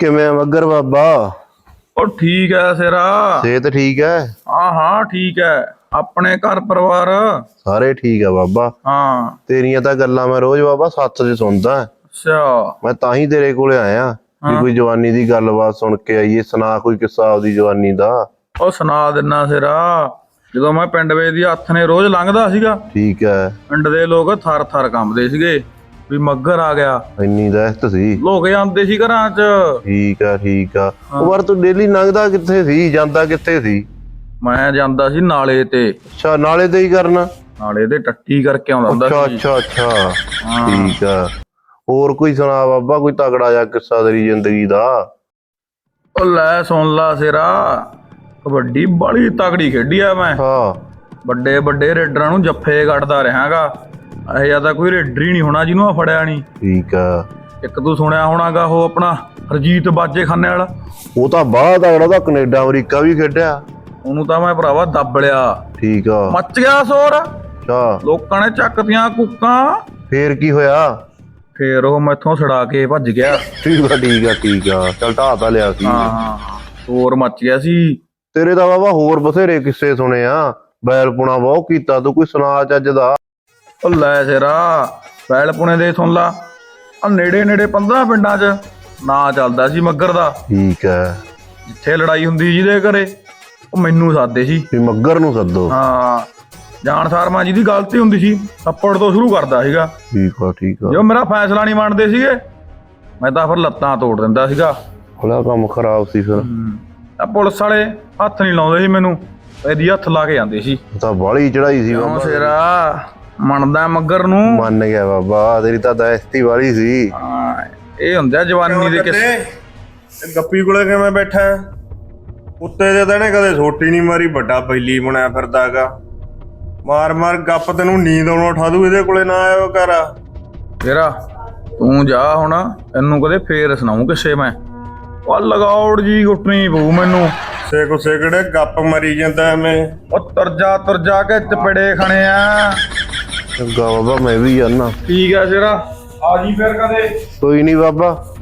ਕਿਵੇਂ ਆ ਮੱਗਰ ਬਾਬਾ? ਉਹ ਠੀਕ ਹੈ ਸਿਰਾ। ਸਿਹਤ ਠੀਕ ਹੈ ਹਾਂ ਹਾਂ ਠੀਕ ਹੈ ਆਪਣੇ ਘਰ ਪਰਿਵਾਰ। ਸਾਰੇ ਠੀਕ ਆ ਬਾਬਾ। ਹਾਂ। ਤੇਰੀਆਂ ਤਾਂ ਗੱਲਾਂ ਮੈਂ ਰੋਜ਼ ਬਾਬਾ ਸੱਤ 'ਚ ਸੁਣਦਾ। ਅੱਛਾ। ਮੈਂ ਤਾਂ ਹੀ ਤੇਰੇ ਕੋਲੇ ਆਇਆ ਵੀ ਕੋਈ ਜਵਾਨੀ ਦੀ ਗੱਲਬਾਤ ਸੁਣ ਕੇ ਆਈਏ ਸੁਣਾ ਕੋਈ ਕਿੱਸਾ ਆਪਦੀ ਜਵਾਨੀ ਦਾ। ਉਹ ਸੁਣਾ ਦਿੰਨਾ ਸਿਰਾ। ਜਦੋਂ ਮੈਂ ਪਿੰਡ ਵੇ ਦੀ ਹੱਥ ਨੇ ਰੋਜ਼ ਲੰਘਦਾ ਸੀਗਾ। ਠੀਕ ਹੈ ਪਿੰਡ ਦੇ ਲੋਕ ਥਰ ਥਰ ਕੰਬਦੇ ਸੀਗੇ। ਵੀ ਮੱਗਰ ਆ ਗਿਆ। ਇੰਨੀ ਦਹਿਸ਼ਤ ਸੀ। ਲੋਕ ਜਾਂਦੇ ਸੀ ਘਰਾਂ 'ਚ। ਠੀਕ ਆ ਠੀਕ ਆ। ਉਹ ਵਾਰ ਤੂੰ ਡੇਲੀ ਲੰਘਦਾ ਕਿੱਥੇ ਸੀ ਜਾਂਦਾ ਕਿੱਥੇ ਸੀ? ਮੈਂ ਜਾਂਦਾ ਸੀ ਨਾਲੇ ਤੇ। ਅੱਛਾ ਨਾਲੇ ਤੇ ਹੀ ਕਰਨਾ। ਨਾਲੇ ਤੇ ਟੱਟੀ ਕਰਕੇ ਆਉਂਦਾ ਹੁੰਦਾ ਅੱਛਾ ਸੀ। ਅੱਛਾ ਅੱਛਾ। ਹਾਂ। ਠੀਕ ਆ। ਹੋਰ ਕੋਈ ਸੁਣਾ ਬਾਬਾ ਕੋਈ ਤਗੜਾ ਜਿਹਾ ਕਿੱਸਾ ਤੇਰੀ ਜ਼ਿੰਦਗੀ ਦਾ? ਉਹ ਲੈ ਸੁਣ ਲਾ ਸਿਰਾ ਕਬੱਡੀ ਬੜੀ ਤਗੜੀ ਖੇਡੀ ਆ ਮੈਂ। ਹਾਂ। ਵੱਡੇ ਵੱਡੇ ਰੇਡਰਾਂ ਨੂੰ ਜੱਫੇ ਕੱਢਦਾ ਰਹਾਗਾ। ਇਹ ਜ਼ਿਆਦਾ ਕੋਈ ਰੇਡਰ ਨਹੀਂ ਹੋਣਾ ਜਿਹਨੂੰ ਆ ਫੜਿਆ ਨਹੀਂ। ਠੀਕ ਆ। ਇੱਕ ਤੂੰ ਸੁਣਿਆ ਹੋਣਾਗਾ ਉਹ ਆਪਣਾ ਹਰਜੀਤ ਬਾਜੇ ਖਾਨੇ ਵਾਲਾ? ਉਹ ਤਾਂ ਬਾਹਰ ਤਗੜਾ ਤਾਂ ਕੈਨੇਡਾ ਅਮਰੀਕਾ ਵੀ ਖੇਡਿਆ। ਉਹਨੂੰ ਤਾਂ ਮੈਂ ਭਰਾਵਾ ਦੱਬ ਲਿਆ। ਠੀਕ ਆ। ਮੱਚ ਗਿਆ ਸੋਰ। ਅੱਛਾ। ਲੋਕਾਂ ਨੇ ਚੱਕਤੀਆਂ ਕੁੱਕਾਂ। ਫੇਰ ਕੀ ਹੋਇਆ? ਫੇਰ ਉਹ ਮੈਥੋਂ ਛੜਾ ਕੇ ਭੱਜ ਗਿਆ। ਠੀਕ ਆ ਠੀਕ ਆ ਠੀਕ ਆ। ਚਲ ਢਾਹ ਤਾਂ ਲਿਆ ਸੀ। ਹਾਂ ਹਾਂ। ਸੋਰ ਮੱਚ ਗਿਆ ਸੀ। ਤੇਰੇ ਤਾਂ ਬਾਬਾ ਹੋਰ ਬਥੇਰੇ ਕਿੱਸੇ ਸੁਣੇ ਆ। ਬੈਲ ਪੁਣਾ ਬਹੁਤ ਕੀਤਾ ਤੂੰ ਕੋਈ ਸੁਣਾ ਚੱਜ ਦਾ। ਉਹ ਲੈ ਸਿਰਾ ਪੈਲ ਪੁਣੇ ਦੇ ਸੁਣ ਲਾ। ਆ ਨੇੜੇ ਨੇੜੇ 15 ਪਿੰਡਾਂ 'ਚ ਨਾਂ ਚੱਲਦਾ ਸੀ ਮੱਗਰ ਦਾ। ਠੀਕ ਹੈ। ਜਿੱਥੇ ਲੜਾਈ ਹੁੰਦੀ ਜਿਹਦੇ ਘਰੇ ਉਹ ਮੈਨੂੰ ਸਾਦੇ ਸੀ। ਵੀ ਮੱਗਰ ਨੂੰ ਸੱਦੋ। ਹਾਂ ਜਾਣ ਸਾਰ ਮਾਂ ਜਿਹਦੀ ਗਲਤੀ ਹੁੰਦੀ ਸੀ ਥੱਪੜ ਤੋਂ ਸ਼ੁਰੂ ਕਰਦਾ ਸੀਗਾ। ਠੀਕ ਆ ਠੀਕ ਆ। ਜੋ ਮੇਰਾ ਫੈਸਲਾ ਨਹੀਂ ਮੰਨਦੇ ਸੀਗੇ ਮੈਂ ਤਾਂ ਫਿਰ ਲੱਤਾਂ ਤੋੜ ਦਿੰਦਾ ਸੀਗਾ। ਉਹਦਾ ਕੰਮ ਖਰਾਬ ਸੀ ਫਿਰ। ਆ ਪੁਲਿਸ ਵਾਲੇ ਹੱਥ ਨਹੀਂ ਲਾਉਂਦੇ ਸੀ ਮੈਨੂੰ ਇਹਦੀ ਹੱਥ ਲਾ ਕੇ ਜਾਂਦੇ ਸੀ। ਉਹ ਤਾਂ ਬਾਲੀ ਚੜਾਈ ਸੀ। ਬਾਬਾ ਸਿਰਾ? ਮੰਨਦਾ ਮੱਗਰ ਨੂੰ। ਮੰਨ ਗਿਆ ਬਾਬਾ ਤੇਰੀ ਤਾਂ ਦਹਿਸ਼ਤੀ ਵਾਲੀ ਸੀ। ਹਾਂ, ਇਹ ਹੁੰਦਾ ਜਵਾਨੀ ਦੇ ਕਿਸ ਗੱਪੀ ਕੋਲੇ ਕਿਵੇਂ ਬੈਠਾ? ਹੈ? ਉੱਤੇ ਦੇ ਨੇ ਕਦੇ ਛੋਟੀ ਨਹੀਂ ਮਾਰੀ ਵੱਡਾ ਬੈਲੀ ਬਣਿਆ ਫਿਰਦਾਗਾ ਮਾਰ ਮਾਰ ਗੱਪ ਤੈਨੂੰ ਨੀਂਦ ਆਉਣੋਂ ਉਠਾ ਦੂ ਇਹਦੇ ਕੋਲੇ ਨਾ ਆਇਓ ਕਰ ਤੇਰਾ ਤੂੰ ਜਾ ਹੁਣ ਤੈਨੂੰ ਕਦੇ ਫੇਰ ਸੁਣਾਉਂ ਕਿਸੇ ਮੈਂ। ਉਹ ਲਗਾਉੜ ਜੀ ਗੁੱਟਣੀ ਪਊ ਮੈਨੂੰ। ਸੇ ਕੋ ਸੇ ਕਿਹੜੇ ਗੱਪ ਮਰੀ ਜਾਂਦਾ ਐਵੇਂ। ਉਹ ਤੁਰਜਾ ਤੁਰਜਾ ਕੇ ਚਪੜੇ ਖਾਣੇ ਆ। ਚੰਗਾ ਬਾਬਾ ਮੈਂ ਵੀ ਜਾਨਾ। ਠੀਕ ਆ ਸਿਰਾ ਆ ਜੀ ਫੇਰ ਕਦੇ। ਕੋਈ ਨਹੀਂ ਬਾਬਾ।